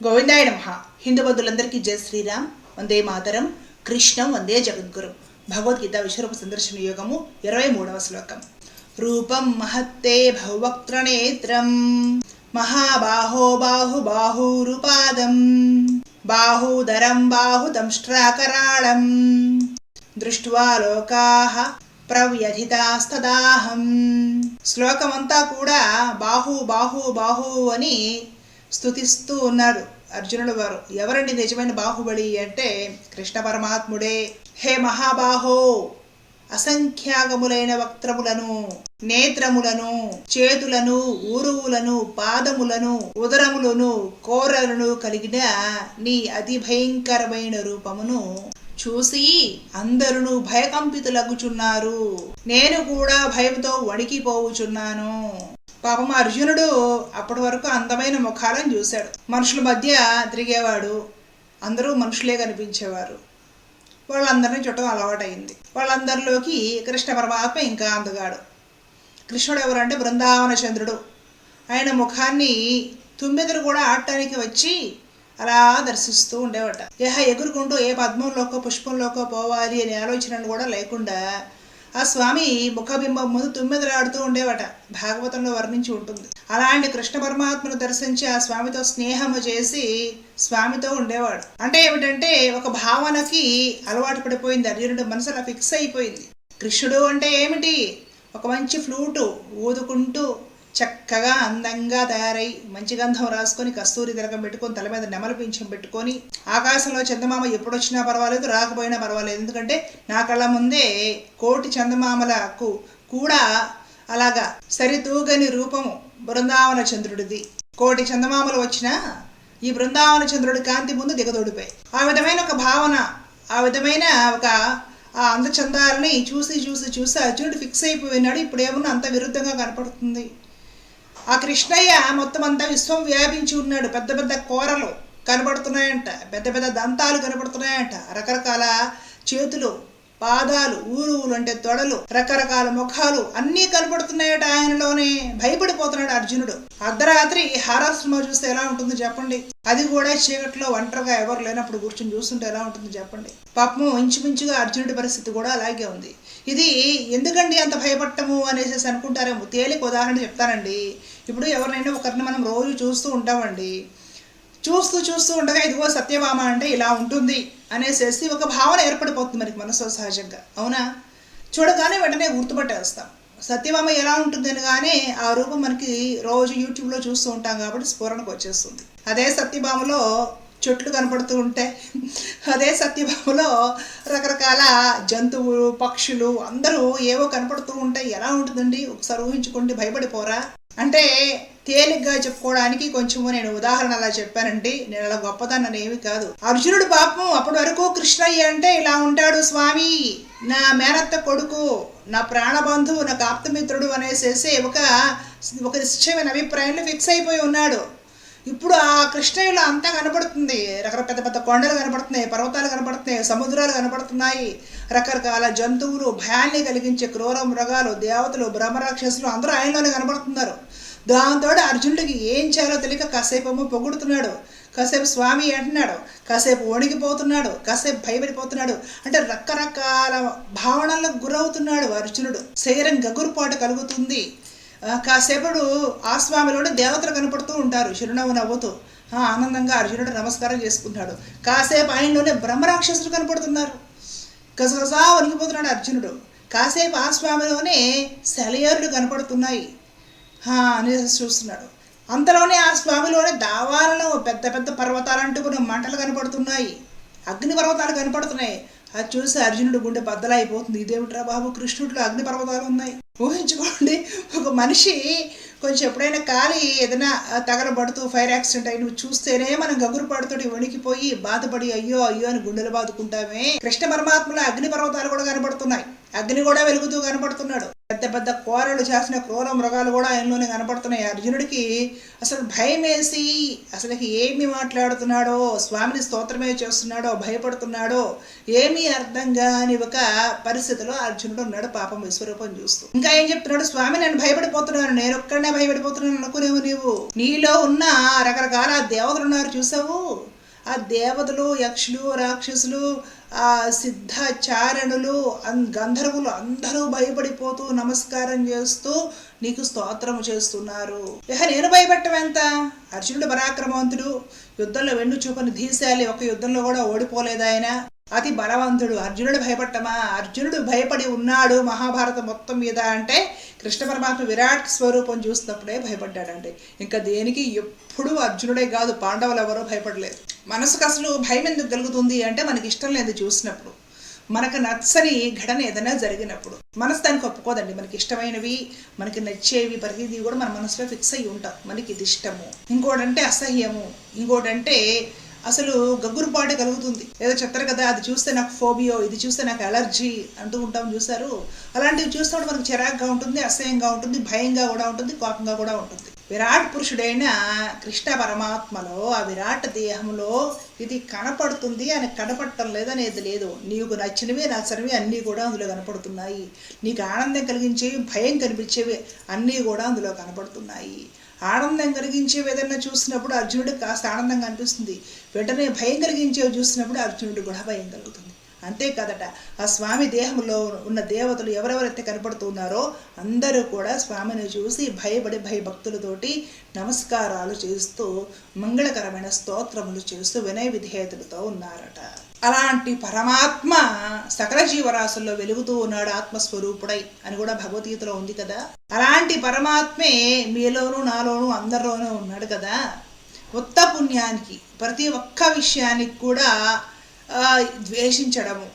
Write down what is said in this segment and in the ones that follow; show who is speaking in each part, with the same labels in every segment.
Speaker 1: గోవిందాయ నమ. హిందూ బంధువులందరికీ జయ శ్రీరామ్. వందే మాతరం. కృష్ణం వందే జగద్గురు. భగవద్గీత విశ్వరూప సందర్శన యోగము ఇరవై మూడవ శ్లోకం. రూపం మహత్తే భవక్త్రనేత్రం మహాబాహో బాహు బాహూరుపాదం. బాహూదరం బాహుదంష్ట్రాకరాళం దృష్ట్వా లోకాః ప్రవ్యధితాస్తదాహం. శ్లోకమంతా కూడా బాహు బాహు బాహు అని స్తుతిస్తూ ఉన్నారు అర్జునుడు వారు. ఎవరండి నిజమైన బాహుబలి అంటే కృష్ణ పరమాత్ముడే. హే మహాబాహో అసంఖ్యాగములైన వక్త్రములను నేత్రములను చేతులను ఊరువులను పాదములను ఉదరములను కోరలను కలిగిన నీ అతి భయంకరమైన రూపమును చూసి అందరును భయకంపితులగుచున్నారు. నేను కూడా భయంతో వణికిపోవుచున్నాను. పాపం అర్జునుడు అప్పటి వరకు అందమైన ముఖాలను చూశాడు. మనుషుల మధ్య తిరిగేవాడు. అందరూ మనుషులే కనిపించేవారు. వాళ్ళందరినీ చుట్టం అలవాటైంది. వాళ్ళందరిలోకి కృష్ణ పరమాత్మ ఇంకా అందగాడు. కృష్ణుడు ఎవరంటే బృందావన చంద్రుడు. ఆయన ముఖాన్ని తుమ్మెదలు కూడా ఆడటానికి వచ్చి అలా దర్శిస్తూ ఉండేవట. ఏహ ఎగురుకుంటూ ఏ పద్మంలోకో పుష్పంలోకో పోవాలి అనే ఆలోచన కూడా లేకుండా ఆ స్వామి ముఖబింబం ముందు తుమ్మెదలాడుతూ ఉండేవట. భాగవతంలో వర్ణించి ఉంటుంది. అలాంటి కృష్ణ పరమాత్మను దర్శించి ఆ స్వామితో స్నేహము చేసి స్వామితో ఉండేవాడు. అంటే ఏమిటంటే ఒక భావనకి అలవాటు పడిపోయింది. అర్జునుడు మనసు అలా ఫిక్స్ అయిపోయింది. కృష్ణుడు అంటే ఏమిటి? ఒక మంచి ఫ్లూటు ఊదుకుంటూ చక్కగా అందంగా తయారై మంచి గంధం రాసుకొని కస్తూరి తిరగం పెట్టుకొని తల మీద నెమల పింఛం పెట్టుకొని ఆకాశంలో చందమామ ఎప్పుడు వచ్చినా పర్వాలేదు రాకపోయినా పర్వాలేదు. ఎందుకంటే నా కళ్ళ ముందే కోటి చందమామలకు కూడా అలాగా సరితూగని రూపము బృందావన చంద్రుడిది. కోటి చందమామలు వచ్చినా ఈ బృందావన చంద్రుడి కాంతి ముందు దిగదోడిపోయి. ఆ విధమైన ఒక భావన ఆ విధమైన ఒక ఆ అందచందాలని చూసి చూసి చూసి అర్జునుడు ఫిక్స్ అయిపోయినాడు ఇప్పుడు ఏమన్నా అంత విరుద్ధంగా కనపడుతుంది. ఆ కృష్ణయ్య మొత్తం అంతా విశ్వం వ్యాపించి ఉన్నాడు. పెద్ద పెద్ద కూరలు కనబడుతున్నాయంట. పెద్ద పెద్ద దంతాలు కనబడుతున్నాయంట. రకరకాల చేతులు పాదాలు ఊరువులు అంటే తొడలు రకరకాల ముఖాలు అన్నీ కనబడుతున్నాయట ఆయనలోనే. భయపడిపోతున్నాడు అర్జునుడు. అర్ధరాత్రి హారర్ సినిమా చూస్తే ఎలా ఉంటుంది చెప్పండి? అది కూడా చీకట్లో ఒంటరిగా ఎవరు లేనప్పుడు కూర్చొని చూస్తుంటే ఎలా ఉంటుంది చెప్పండి? పాపము ఇంచుమించుగా అర్జునుడి పరిస్థితి కూడా అలాగే ఉంది. ఇది ఎందుకండి అంత భయపడటము అనేసి అనుకుంటారేమో? తేలిక ఉదాహరణ చెప్తానండి. ఇప్పుడు ఎవరినైనా ఒకరిని మనం రోజు చూస్తూ ఉంటామండి. చూస్తూ చూస్తూ ఉండగా ఇదిగో సత్యభామ అంటే ఇలా ఉంటుంది అనేసేసి ఒక భావన ఏర్పడిపోతుంది మనకి మనసు సహజంగా. అవునా? చూడగానే వెంటనే గుర్తుపట్టేస్తాం. సత్యభామ ఎలా ఉంటుంది అనగానే ఆ రూపం మనకి రోజు యూట్యూబ్లో చూస్తూ ఉంటాం కాబట్టి స్ఫురణకు వచ్చేస్తుంది. అదే సత్యభామలో చెట్లు కనపడుతూ ఉంటాయి అదే సత్యభామలో రకరకాల జంతువులు పక్షులు అందరూ ఏవో కనపడుతూ ఉంటాయి ఎలా ఉంటుందండి? ఒకసారి ఊహించుకోండి భయపడిపోరా? అంటే తేలిగ్గా చెప్పుకోవడానికి కొంచెము నేను ఉదాహరణ అలా చెప్పానండి. నేను అలా గొప్పదాన్ని ఏమి కాదు. అర్జునుడు పాపం అప్పటి వరకు కృష్ణయ్య అంటే ఇలా ఉంటాడు స్వామి నా మేనత్త కొడుకు నా ప్రాణబంధువు నాకు ఆప్తమిత్రుడు అనేసేసి ఒక ఒక నిశ్చయమైన అభిప్రాయంలో ఫిక్స్ అయిపోయి ఉన్నాడు. ఇప్పుడు ఆ కృష్ణయ్యలో అంతా కనపడుతుంది. రకరకాల పెద్ద పెద్ద కొండలు కనపడుతున్నాయి పర్వతాలు కనపడుతున్నాయి సముద్రాలు కనపడుతున్నాయి. రకరకాల జంతువులు భయాన్ని కలిగించే క్రూర మృగాలు దేవతలు బ్రహ్మరాక్షసులు అందరూ ఆయనలోనే కనబడుతున్నారు. దాంతో అర్జునుడికి ఏం చేయాలో తెలియక కాసేపమ్మ పొగుడుతున్నాడు. కాసేపు స్వామి అంటున్నాడు. కాసేపు వణికిపోతున్నాడు. కాసేపు భయపడిపోతున్నాడు. అంటే రకరకాల భావనలకు గురవుతున్నాడు అర్జునుడు. శరీరం గగురుపాటు కలుగుతుంది. కాసేపుడు ఆ స్వామిలోనే దేవతలు కనపడుతూ ఉంటారు. చిరునవ్వు నవ్వుతూ. ఆనందంగా అర్జునుడు నమస్కారం చేసుకుంటాడు కాసేపు ఆయనలోనే బ్రహ్మరాక్షసులు కనపడుతున్నారు. గసగసా వణికిపోతున్నాడు అర్జునుడు. కాసేపు ఆ స్వామిలోనే సెలయేరులు కనపడుతున్నాయి. అనేసి చూస్తున్నాడు. అంతలోనే ఆ స్వామిలోనే దావాలలో పెద్ద పెద్ద పర్వతాలు అంటుకున్న మంటలు కనపడుతున్నాయి. అగ్ని పర్వతాలు కనపడుతున్నాయి. అది చూసి అర్జునుడు గుండె బద్దలైపోతుంది. ఇదేమిట్రా బాబు? కృష్ణుడిలో అగ్ని పర్వతాలు ఉన్నాయి. ఊహించుకోండి. ఒక మనిషి కొంచెం ఎప్పుడైనా కాలి ఏదైనా తగలబడుతూ ఫైర్ యాక్సిడెంట్ అయి నువ్వు చూస్తేనే మనం గగురు పడుతూ వణికిపోయి బాధపడి అయ్యో అయ్యో అని గుండెలు బాదుకుంటామే. కృష్ణ పరమాత్మలో అగ్ని పర్వతాలు కూడా కనబడుతున్నాయి. అగ్ని కూడా వెలుగుతూ కనబడుతున్నాడు. పెద్ద పెద్ద కోరలు చేసిన క్రూర మృగాలు కూడా ఆయనలోనే కనపడుతున్నాయి. అర్జునుడికి అసలు భయం వేసి అసలుకి ఏమి మాట్లాడుతున్నాడో స్వామిని స్తోత్రమే చేస్తున్నాడో భయపడుతున్నాడో ఏమీ అర్థం కాని ఒక పరిస్థితిలో అర్జునుడు ఉన్నాడు పాపం విశ్వరూపం చూస్తూ. ఇంకా ఏం చెప్తున్నాడు? స్వామి నేను భయపడిపోతున్నాను. నేను ఒక్కడనే భయపడిపోతున్నాను అనుకునేవు నీవు. నీలో ఉన్న రకరకాల దేవతలు ఉన్నారు చూసావు? ఆ దేవతలు యక్షులు రాక్షసులు ఆ సిద్ధాచారణులు గంధర్వులు అందరూ భయపడిపోతూ నమస్కారం చేస్తూ నీకు స్తోత్రము చేస్తున్నారు. ఇక నేను భయపెట్టవెంత అర్జునుడు పరాక్రమవంతుడు. యుద్ధంలో వెన్ను చూపని ధీశాలి ఒక యుద్ధంలో కూడా ఓడిపోలేదు ఆయన. అతి బలవంతుడు. అర్జునుడు భయపడటమా? అర్జునుడు భయపడి ఉన్నాడు మహాభారతం మొత్తం మీద అంటే కృష్ణ పరమాత్మ విరాట్ స్వరూపం చూసినప్పుడే భయపడ్డాడండి. ఇంకా దేనికి? ఎప్పుడూ అర్జునుడే కాదు. పాండవులు ఎవరో భయపడలేదు. మనసుకు అసలు భయం ఎందుకు కలుగుతుంది అంటే మనకి ఇష్టం లేదు చూసినప్పుడు. మనకు నచ్చని ఘటన ఏదైనా జరిగినప్పుడు. మనసు దానికి ఒప్పుకోదండి. మనకి ఇష్టమైనవి మనకి నచ్చేవి ప్రతిదీ కూడా మన మనసులో ఫిక్స్ అయ్యి ఉంటాం. మనకి ఇది ఇష్టము. ఇంకోటంటే అసహ్యము. ఇంకోటంటే అసలు గగ్గురుపాటు కలుగుతుంది. ఏదో చెప్తారు కదా అది చూస్తే నాకు ఫోబియో ఇది చూస్తే నాకు అలర్జీ అంటూ ఉంటాం చూసారు అలాంటివి చూసినప్పుడు మనకు చిరాగ్గా ఉంటుంది అసహ్యంగా ఉంటుంది భయంగా కూడా ఉంటుంది కోపంగా కూడా ఉంటుంది. విరాట్ పురుషుడైన కృష్ణ పరమాత్మలో ఆ విరాట్ దేహంలో ఇది కనపడుతుంది అని కనపడటం లేదనేది లేదు. నీకు నచ్చినవి నచ్చనివి అన్నీ కూడా అందులో కనపడుతున్నాయి. నీకు ఆనందం కలిగించేవి భయం కనిపించేవి అన్నీ కూడా అందులో కనపడుతున్నాయి. ఆనందం కలిగించేవి ఏదైనా చూసినప్పుడు అర్జునుడికి కాస్త ఆనందంగా అనిపిస్తుంది. వెంటనే భయం కలిగించేవి చూసినప్పుడు అర్జునుడికి కూడా భయం కలుగుతుంది. అంతేకాదట ఆ స్వామి దేహంలో ఉన్న దేవతలు ఎవరెవరైతే కనపడుతున్నారో అందరూ కూడా స్వామిని చూసి భయపడి భయభక్తులతోటి నమస్కారాలు చేస్తూ మంగళకరమైన స్తోత్రములు చేస్తూ వినయ విధేయతలతో ఉన్నారట. అలాంటి పరమాత్మ సకల జీవరాశుల్లో వెలుగుతూ ఉన్నాడు ఆత్మస్వరూపుడై అని కూడా భగవద్గీతలో ఉంది కదా. అలాంటి పరమాత్మే మీలోనూ నాలోనూ అందరిలోనూ ఉన్నాడు కదా. ఉత్త పుణ్యానికి ప్రతి ఒక్క విషయానికి కూడా ద్వేషించడము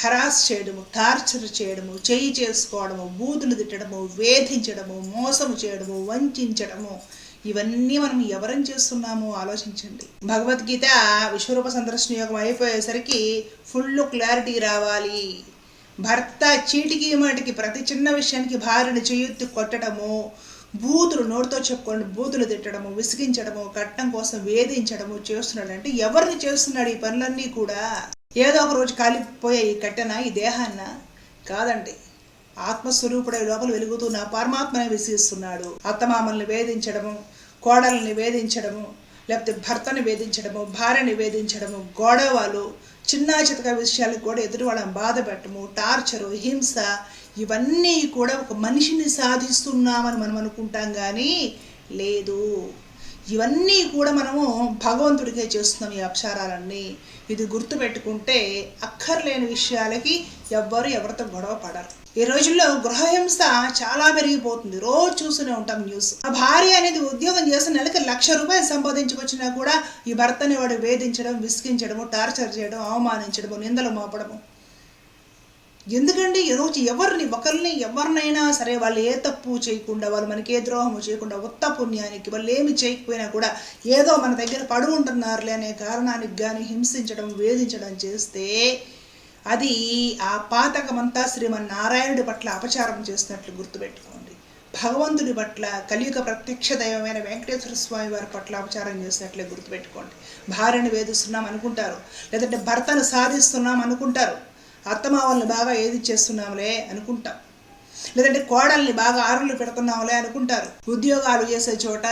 Speaker 1: హరాస్ చేయడము టార్చర్ చేయడము చేయి చేసుకోవడము బూతులు తిట్టడము వేధించడము మోసము చేయడము వంచడము ఇవన్నీ మనం ఎవరం చేస్తున్నామో? ఆలోచించండి. భగవద్గీత విశ్వరూప సందర్శన యోగం అయిపోయేసరికి ఫుల్ క్లారిటీ రావాలి. భర్త చీటికి మాటికి ప్రతి చిన్న విషయానికి భార్యను చేయొత్తి కొట్టడము బూతులు నోటితో చెప్పుకోండి బూతులు తిట్టడము విసిగించడము కట్టం కోసం వేధించడము చేస్తున్నాడు అంటే ఎవరిని చేస్తున్నాడు ఈ పనులన్నీ కూడా? ఏదో ఒక రోజు కాలిపోయే ఈ కట్టెన ఈ దేహాన్న? కాదండి. ఆత్మస్వరూపుడై లోపల వెలుగుతున్న పరమాత్మని విసిగిస్తున్నాడు. అత్తమామల్ని వేధించడము కోడల్ని వేధించడము లేకపోతే భర్తని వేధించడము భార్యని వేధించడము గొడవలు చిన్న చితక విషయాలకు కూడా ఎదుటి వాళ్ళని బాధ పెట్టము టార్చరు హింస ఇవన్నీ కూడా ఒక మనిషిని సాధిస్తున్నామని మనం అనుకుంటాం కానీ లేదు. ఇవన్నీ కూడా మనము భగవంతుడికే చేస్తున్నాం ఈ అక్షరాలన్నీ. ఇది గుర్తుపెట్టుకుంటే అక్కర్లేని విషయాలకి ఎవ్వరు ఎవరితో గొడవ పడరు. ఈ రోజుల్లో గృహహింస చాలా పెరిగిపోతుంది. రోజు చూస్తూనే ఉంటాం న్యూస్. ఆ భార్య అనేది ఉద్యోగం చేసిన నెలకి లక్ష రూపాయలు సంపాదించుకొచ్చినా కూడా ఈ భర్తని వాడు వేధించడం విసిగించడము టార్చర్ చేయడం అవమానించడము నిందలు మోపడము. ఎందుకంటే ఏదో ఎవరిని ఒకరిని ఎవరినైనా సరే వాళ్ళు ఏ తప్పు చేయకుండా వాళ్ళు మనకి ఏ ద్రోహము చేయకుండా ఉత్త పుణ్యానికి వాళ్ళు ఏమి చేయకపోయినా కూడా ఏదో మన దగ్గర పడు ఉంటున్నారులే అనే కారణానికి కానీ హింసించడం వేధించడం చేస్తే అది ఆ పాతకమంతా శ్రీమన్నారాయణుడి పట్ల అపచారం చేసినట్లు గుర్తుపెట్టుకోండి. భగవంతుడి పట్ల కలియుగ ప్రత్యక్ష దైవమైన వెంకటేశ్వర స్వామి వారి పట్ల అపచారం చేసినట్లే గుర్తుపెట్టుకోండి. భార్యను వేధిస్తున్నాం అనుకుంటారు లేదంటే భర్తను సాధిస్తున్నాం అనుకుంటారు అత్తమావల్ని బాగా ఏది చేస్తున్నాంలే అనుకుంటాం. లేదంటే కోడల్ని బాగా ఆరులు పెడుతున్నాంలే అనుకుంటారు. ఉద్యోగాలు చేసే చోట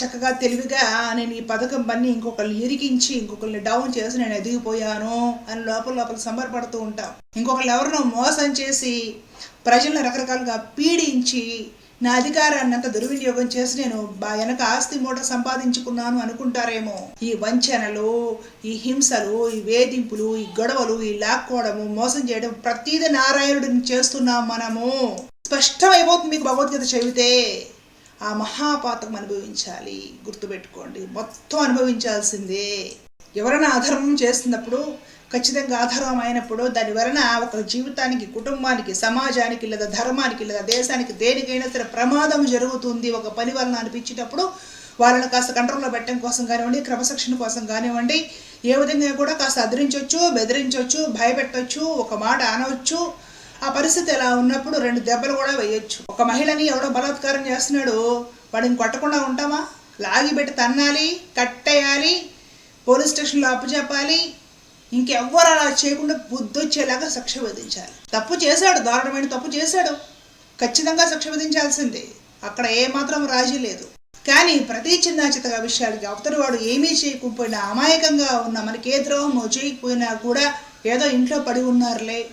Speaker 1: చక్కగా తెలివిగా నేను ఈ పథకం పని ఇంకొకరిని ఇరికించి ఇంకొకరిని డౌన్ చేసి నేను ఎదిగిపోయాను అని లోపల లోపల సంబరపడుతూ ఉంటాం. ఇంకొకళ్ళు ఎవరినో మోసం చేసి ప్రజలను రకరకాలుగా పీడించి నా అధికారాన్ని దుర్వినియోగం చేసి నేను బా వెనక ఆస్తి మూట సంపాదించుకున్నాను అనుకుంటారేమో. ఈ వంచనలు ఈ హింసలు ఈ వేధింపులు ఈ గొడవలు ఈ లాక్కోవడము మోసం చేయడం ప్రతీది నారాయణుడిని చేస్తున్నాం మనము. స్పష్టమైపోతుంది మీకు భగవద్గీత చెబితే ఆ మహాపాతకం అనుభవించాలి. గుర్తుపెట్టుకోండి. మొత్తం అనుభవించాల్సిందే. ఎవరైనా అధర్మం చేస్తున్నప్పుడు ఖచ్చితంగా ఆధారం అయినప్పుడు దాని వలన ఒక జీవితానికి కుటుంబానికి సమాజానికి లేదా ధర్మానికి లేదా దేశానికి దేనికైనా సరే ప్రమాదం జరుగుతుంది. ఒక పని వలన అనిపించేటప్పుడు వాళ్ళని కాస్త కంట్రోల్లో పెట్టడం కోసం కానివ్వండి క్రమశిక్షణ కోసం కానివ్వండి ఏ విధంగా కూడా కాస్త అదిరించవచ్చు బెదిరించవచ్చు భయపెట్టవచ్చు ఒక మాట అనవచ్చు ఆ పరిస్థితి ఎలా ఉన్నప్పుడు రెండు దెబ్బలు కూడా వేయొచ్చు. ఒక మహిళని ఎవడో బలాత్కారం చేస్తున్నాడు వాడిని కొట్టకుండా ఉంటామా? లాగి పెట్టి తన్నాలి కట్టేయాలి పోలీస్ స్టేషన్లో అప్పు చెప్పాలి ఇంకెవ్వరు అలా చేయకుండా బుద్ధి వచ్చేలాగా శిక్ష విధించాలి. తప్పు చేశాడు దారుణమైన తప్పు చేశాడు. ఖచ్చితంగా శిక్ష విధించాల్సిందే. అక్కడ ఏమాత్రం రాజీ లేదు. కానీ ప్రతి చిన్న చితక విషయాలకి అవతలి వాడు ఏమీ చేయకపోయినా అమాయకంగా ఉన్న మనకి ఏ ద్రోహమో చేయకపోయినా కూడా ఏదో ఇంట్లో పడి ఉన్నారులే.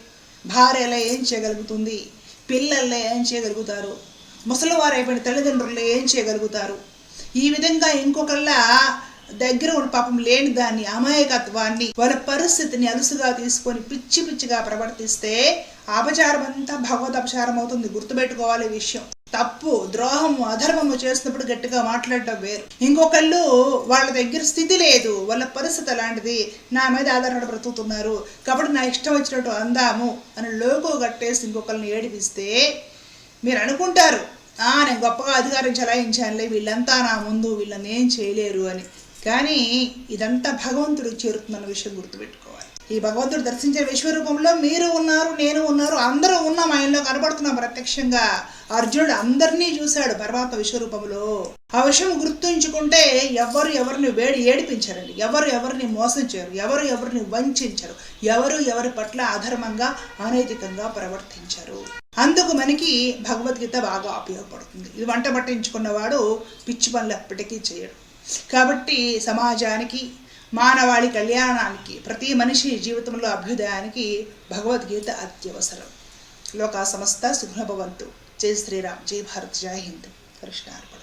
Speaker 1: భార్యలే ఏం చేయగలుగుతుంది? పిల్లలే ఏం చేయగలుగుతారు? ముసలివారైపోయిన అయిపోయిన తల్లిదండ్రులు ఏం చేయగలుగుతారు? ఈ విధంగా ఇంకొకళ్ళ దగ్గర ఉన్న పాపం లేని దాన్ని అమాయకత్వాన్ని వాళ్ళ పరిస్థితిని అలుసుగా తీసుకొని పిచ్చి పిచ్చిగా ప్రవర్తిస్తే అపచారం అంతా భగవద్ అపచారం అవుతుంది. గుర్తుపెట్టుకోవాలి విషయం. తప్పు ద్రోహము అధర్మము చేసినప్పుడు గట్టిగా మాట్లాడటం వేరు. ఇంకొకళ్ళు వాళ్ళ దగ్గర స్థితి లేదు వాళ్ళ పరిస్థితి అలాంటిది నా మీద ఆధారపడి బ్రతుకుతున్నారు కాబట్టి నా ఇష్టం వచ్చినట్టు అందాము అని లోగో కట్టేసి ఇంకొకరిని ఏడిపిస్తే మీరు అనుకుంటారు "ఆ, నేను గొప్పగా అధికారం చలాయించానులే వీళ్ళంతా నా ముందు వీళ్ళని ఏం చేయలేరు అని. కానీ ఇదంతా భగవంతుడికి చేరుతుందన్న విషయం గుర్తుపెట్టుకోవాలి. ఈ భగవంతుడు దర్శించే విశ్వరూపంలో మీరు ఉన్నారు నేను ఉన్నారు అందరూ ఉన్నాం ఆయనలో కనబడుతున్నాం ప్రత్యక్షంగా. అర్జునుడు అందరినీ చూశాడు పరమాత్మ విశ్వరూపంలో. ఆ విషయం గుర్తుంచుకుంటే ఎవరు ఎవరిని వేడి ఏడిపించారండి. ఎవరు ఎవరిని మోసం చేయరు. ఎవరు ఎవరిని వంచరు. ఎవరు ఎవరి పట్ల అధర్మంగా అనైతికంగా ప్రవర్తించరు. అందుకు మనకి భగవద్గీత బాగా ఉపయోగపడుతుంది. ఇది వంట పట్టించుకున్నవాడు పిచ్చి పనులు ఎప్పటికీ చేయడు. కాబట్టి సమాజానికి మానవాళి కళ్యాణానికి ప్రతి మనిషి జీవితంలో అభ్యుదయానికి భగవద్గీత అత్యవసరం. లోకా సమస్త సుఖభవంతు జై శ్రీరామ్. జై భారత్. జై హింద్. కృష్ణార్పణ.